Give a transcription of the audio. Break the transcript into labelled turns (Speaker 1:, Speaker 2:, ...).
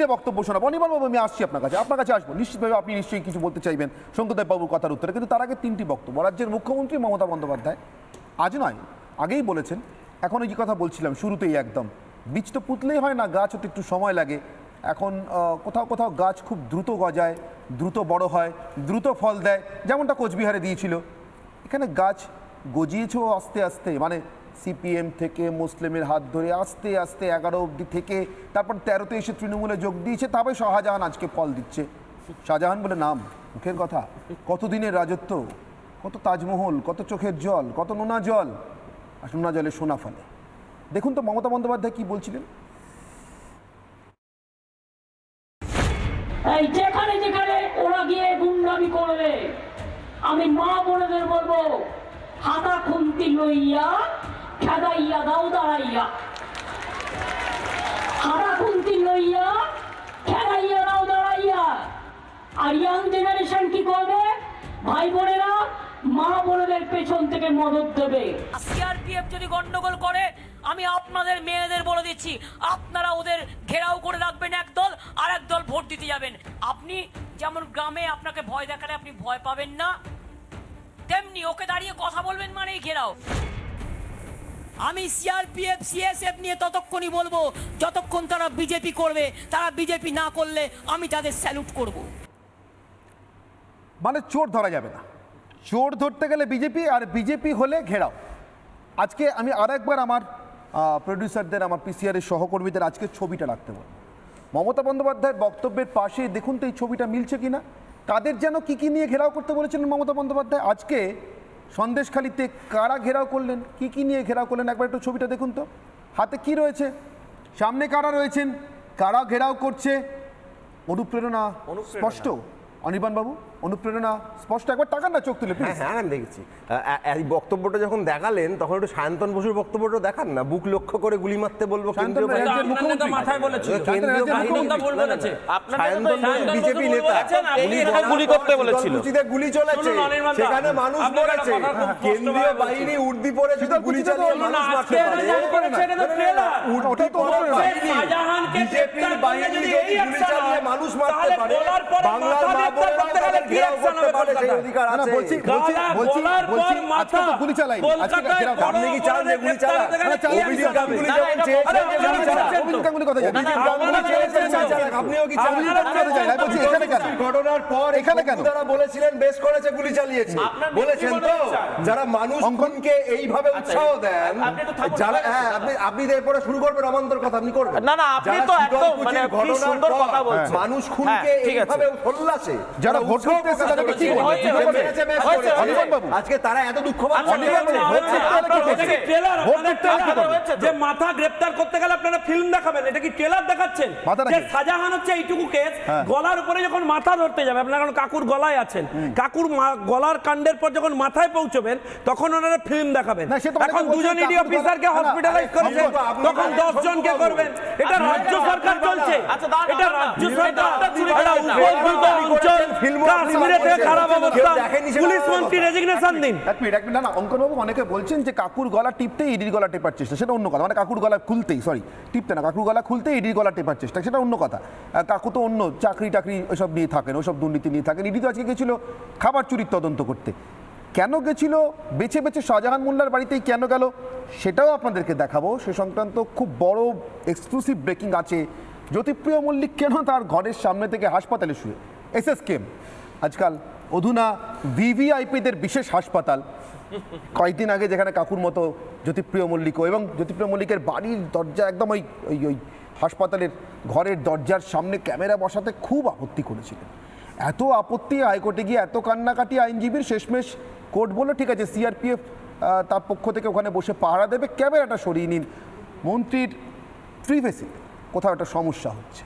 Speaker 1: তিনটে বক্তব্য শোনাবো। অনির্বাণ বাবু, আমি আসছি আপনার কাছে। আপনার কাছে আসব। নিশ্চিতভাবে আপনি নিশ্চয়ই কিছু বলতে চাইবেন। শঙ্করদেব বাবুর কথার উত্তরে। কিন্তু তার আগে তিনটি বক্তব্য। রাজ্যের মুখ্যমন্ত্রী মমতা বন্দ্যোপাধ্যায় আজ নয়, আগেই বলেছেন। এখন ওই কথা বলছিলাম শুরুতেই একদম। বীজ তো পুতলেই হয় না, গাছ হতে একটু সময় লাগে। এখন কোথাও কোথাও গাছ খুব দ্রুত গজায়, দ্রুত বড় হয়, দ্রুত ফল দেয়। যেমনটা কোচবিহারে দিয়েছিল। এখানে গাছ গজিয়েছেও আস্তে আস্তে। মানে সিপিএম থেকে মুসলিমের হাত ধরে আস্তে আস্তে এগারো অবধি থেকে তারপর তেরোতে এসে তৃণমূলে যোগ দিয়েছে তবে শাহজাহান আজকে ফল দিচ্ছে। শাহজাহান বলে নাম, মুখের কথা। কতদিনের রাজত্ব? কত তাজমহল, কত চোখের জল, কত নোনা জল? আর নোনা জলে সোনা ফলে। দেখুন তো মমতা বন্দ্যোপাধ্যায় কি বলছিলেন?
Speaker 2: এই যেখানে যেখানে ওরা গিয়ে গুন্ডামি করবে, আমি মা বোনেদের বলব, হাতা খুন্তি লইয়া খেদাইয়া দাও, দাঁড়াইয়া। খুন্তি লইয়া খেদাইয়া দাও, দাঁড়াইয়া। আর ইয়াং জেনারেশন কি করবে? ভাই বোনেরা, মা বোনেদের পেছন থেকে মদত দেবে।
Speaker 3: সিআরপিএফ যদি গন্ডগোল করে, আমি আপনাদের মেয়েদের বলে দিচ্ছি, আপনারা ওদের ঘেরাও করে রাখবেন একদল আর একদল ভোট দিতে যাবেন। আপনি যেমন গ্রামে আপনাকে ভয় দেখালে আপনি ভয় পাবেন না, তেমনি ওকে দাঁড়িয়ে কথা বলবেন মানেই ঘেরাও। আমি সিআরপিএফ সিএসএফ নিয়ে ততক্ষণই বলব, যতক্ষণ তারা বিজেপি করবে, তারা বিজেপি না করলে আমি তাদের স্যালুট করব।
Speaker 1: মানে চোর ধরা যাবে না। চোর ধরতে গেলে বিজেপি আর বিজেপি হলে ঘেরাও। আজকে আমি আর একবার আমার প্রডিউসারদের আমার পিসিআরের সহকর্মীদের আজকে ছবিটা রাখতে বলব। মমতা বন্দ্যোপাধ্যায়ের বক্তব্যের পাশে দেখুন তো এই ছবিটা মিলছে কিনা। তাদের যেন কি কি নিয়ে ঘেরাও করতে বলেছিলেন মমতা বন্দ্যোপাধ্যায়? আজকে সন্দেশখালিতে কারা ঘেরাও করলেন? কি কি নিয়ে ঘেরাও করলেন? একবার একটু ছবিটা দেখুন তো। হাতে কি রয়েছে? সামনে কারা রয়েছেন? কারা ঘেরাও করছে? অনুপ্রেরণা স্পষ্ট? অনির্বাণ বাবু অনুপ্রেরণা স্পষ্ট একবার টাকার না চোখ তুলে
Speaker 4: হ্যাঁ হ্যাঁ আমি দেখেছি এই বক্তব্যটা যখন দেখালেন তখন একটু সায়ন্তন বসুর বক্তব্যটা দেখান না বুক লক্ষ্য করে গুলি মারতে বলব কেন্দ্রীয়।
Speaker 5: মাথায়।
Speaker 4: কেন্দ্রীয় বাহিনী- সায়ন্তন বিজেপি নেতা উনি
Speaker 5: গুলি করতে বলেছিল।
Speaker 4: গুলি চলেছে সেখানে মানুষ মরেছে কেন্দ্রীয় বাহিনী উর্দি পরে যদি গুলি চালিয়ে মানুষ
Speaker 5: না,
Speaker 4: মারতে পারে। উর্দি
Speaker 1: তো
Speaker 4: বিজেপির বাহিনী
Speaker 5: যদি
Speaker 4: গুলি চালিয়ে মানুষ মারতে পারে
Speaker 5: বাংলার
Speaker 4: মা বোনেরা তাদের ঘেরাও করতে পারে সেই অধিকার আছে
Speaker 1: বলছি বলছি বলছি বলছি আজকে তো গুলি চালাইনি আজকে ঘেরাও
Speaker 4: আপনি কি চান যে গুলি
Speaker 5: কি
Speaker 4: অভিজিৎ গাঙ্গুলি
Speaker 5: না, না,
Speaker 4: যখন
Speaker 5: এটা
Speaker 4: চেয়েছেন
Speaker 5: আরে
Speaker 4: যে
Speaker 5: আপনারা
Speaker 4: গুলি
Speaker 5: চালাচ্ছেন
Speaker 4: চালাক,
Speaker 5: তো।
Speaker 1: অভিজিৎ গাঙ্গুলি কথা জানি।
Speaker 5: না, না,
Speaker 4: অভিজিৎ গাঙ্গুলি
Speaker 5: আপনারা
Speaker 4: আপনিও কি
Speaker 1: এখানে কেন?
Speaker 4: ঘটনার পর
Speaker 1: এখানে কেন?
Speaker 4: যারা বলেছিলেন বেশ করেছে গুলি চালিয়েছে বলেছেন তো যারা মানুষ খুনকে এইভাবে উৎসাহ দেন যারা হ্যাঁ আপনি আপনি এরপরে শুরু করবেন অমান্তর কথা আপনি করবেন
Speaker 5: না, না, আপনি তো একদম মানে কি সুন্দর কথা বলছেন।
Speaker 4: মানুষ খুনকে
Speaker 5: হ্যাঁ।
Speaker 4: এইভাবে উল্লাসে
Speaker 1: যারা ভোট
Speaker 4: উৎসাহ
Speaker 1: করতে এসে
Speaker 4: প্রকাশ
Speaker 1: তাদেরকে কি
Speaker 4: করেছে।
Speaker 1: বলবে?
Speaker 4: যে
Speaker 1: হয়েছে,
Speaker 4: মেরেছে, বেশ
Speaker 5: হয়েছে,
Speaker 4: করেছে।
Speaker 1: অনির্বাণ বাবু।
Speaker 4: আজকে তারা এত দুঃখ
Speaker 5: আচ্ছা,
Speaker 4: পাচ্ছে?
Speaker 5: যে মাথা গ্রেপ্তার করতে গেলে আপনারা ফিল্ম দেখাবেন এটা কি ট্রেলার দেখাচ্ছেন যে? শাহজাহান হচ্ছে এইটুকু কেস।
Speaker 1: হ্যাঁ।
Speaker 5: গলার উপরে যখন মাথা ধরতে যাবে আপনার কারণ কাকুর গলায় আছেন কাকুর গলার কাণ্ডের পর যখন মাথায় পৌঁছবেন তখন ওনারা ফিল্ম দেখাবেন। এখন দুজন ইডি অফিসারকে হসপিটালাইজ করেছে তখন দশ জনকে করবেন। এটা রাজ্য সরকার চলছে।
Speaker 3: আচ্ছা,
Speaker 5: এটা রাজ্য সরকার খারাপ অবস্থা? পুলিশ মন্ত্রী রেজিগনেশন দিন।
Speaker 1: এক মিনিট এক মিনিট। না অনেকে বলছেন যে কাকুর গলা টিপতে ইডির গলা টেপার চেষ্টা সেটা অন্য কথা। মানে কাকুর গলা খুলতেই সরি টিপতে না। কাকুর গলা খুলতে ইডির গলা টেপার চেষ্টা সেটা অন্য কথা। কাকু তো অন্য চাকরি টাকরি ওইসব নিয়ে থাকেন ওইসব দুর্নীতি নিয়ে থাকেন। ইডি তো আজকে গেছিল খাবার চুরির তদন্ত করতে। কেন গেছিল? বেছে বেছে শাহজাহান মোল্লার বাড়িতেই কেন গেল? সেটাও আপনাদেরকে দেখাবো। সে সংক্রান্ত খুব বড় এক্সক্লুসিভ ব্রেকিং আছে। জ্যোতিপ্রিয় মল্লিক কেন তার ঘরের সামনে থেকে হাসপাতালে শুয়ে? এসএসকেম আজকাল অধুনা ভিভিআইপিদের বিশেষ হাসপাতাল। কয়েকদিন আগে যেখানে কাকুর মতো জ্যোতিপ্রিয় মল্লিকও এবং জ্যোতিপ্রিয় মল্লিকের বাড়ির দরজা একদম ওই ওই ওই হাসপাতালের ঘরের দরজার সামনে ক্যামেরা বসাতে খুব আপত্তি করেছিলেন। এত আপত্তি হাইকোর্টে গিয়ে এত কান্নাকাটি আইনজীবীর শেষমেশ কোর্ট বলল, ঠিক আছে, সিআরপিএফ তার পক্ষ থেকে ওখানে বসে পাহারা দেবে, ক্যামেরাটা সরিয়ে নিন। মন্ত্রীর প্রিভেসিতে কোথাও একটা সমস্যা হচ্ছে।